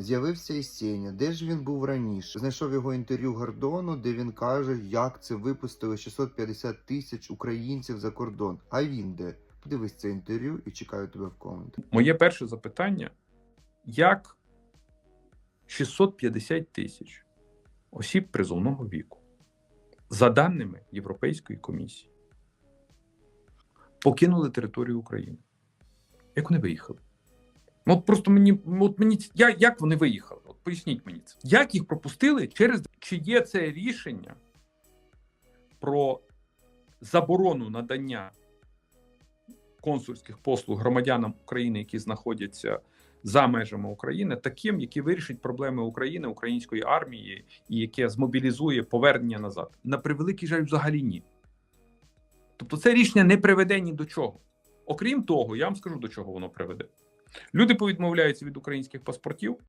З'явився і Сеня. Де ж він був раніше? Знайшов його інтерв'ю Гордону, де він каже, як це випустили 650 тисяч українців за кордон. А він де? Подивись це інтерв'ю і чекаю тебе в коментах. Моє перше запитання: як 650 тисяч осіб призовного віку, за даними Європейської комісії, покинули територію України? Як вони виїхали? Ну, От просто мені, от мені я, як вони виїхали? От поясніть мені це. Як їх пропустили через чи є це рішення про заборону надання консульських послуг громадянам України, які знаходяться за межами України, таким, які вирішить проблеми України, української армії, і яке змобілізує повернення назад. На превеликий жаль, взагалі ні. Тобто, це рішення не приведе ні до чого. Окрім того, я вам скажу до чого воно приведе. Люди повідмовляються від українських паспортів,